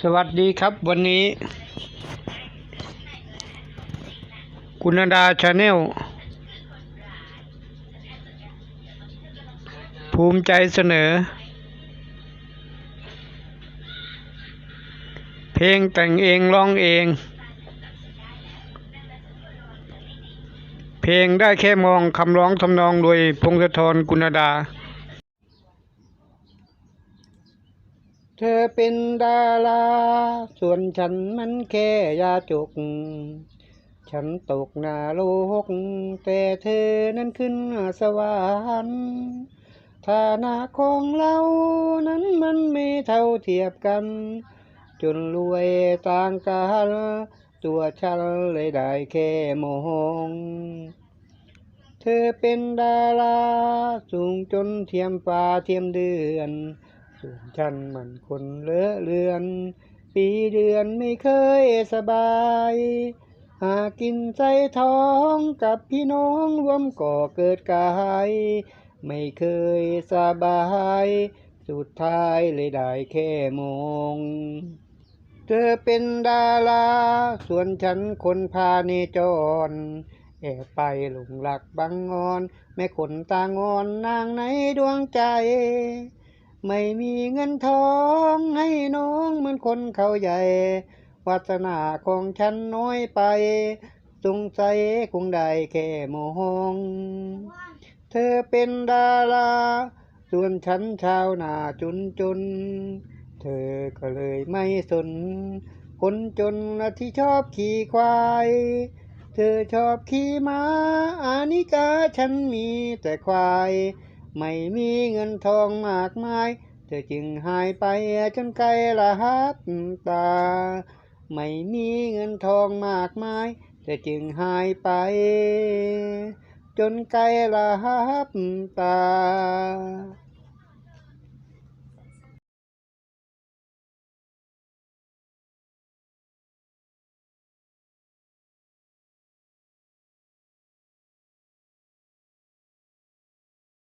สวัสดีครับวันนี้ คุณดาชาแนลภูมิใจเสนอ เพลงแต่งเองร้องเอง เพลงได้แค่มองคำร้องทำนองโดยพงศธรกุณดา เธอเป็นดารา ส่วนฉันมันแค่ยาจุก ฉันตกหน้าโลก แต่เธอนั้นขึ้นสวรรค์ฐานะของเรานั้นมันไม่เท่าเทียบกัน จนรวยต่างกันตัวฉันเลยได้แค่มองเธอเป็นดารา สูงจนเทียมฟ้าเทียมเดือน ส่วนฉันมันคนเลอะเลือน ปีเดือนไม่เคยสบาย หากินใจท้องกับพี่น้องรวมก่อเกิดกาย ไม่เคยสบาย สุดท้ายเลยได้แค่มองเธอเป็นดารา ส่วนฉันคนพาเนจร แอบไปหลงหลักบังงอน แม่ขนตางอนนางในดวงใจ ไม่มีเงินทองให้น้องเหมือนคนเขาใหญ่ วาสนาของฉันน้อยไป สงสัยคงได้แค่มอง เธอเป็นดารา ส่วนฉันชาวนาจนจน เธอก็เลยไม่สน คนจนที่ชอบขี่ควาย เธอชอบขี่ม้าอานิกาฉันมีแต่ควาย ไม่มีเงินทองมากมาย เธอจึงหายไปจนไกลละหับตา ไม่มีเงินทองมากมาย เธอจึงหายไป จนไกลละหับตา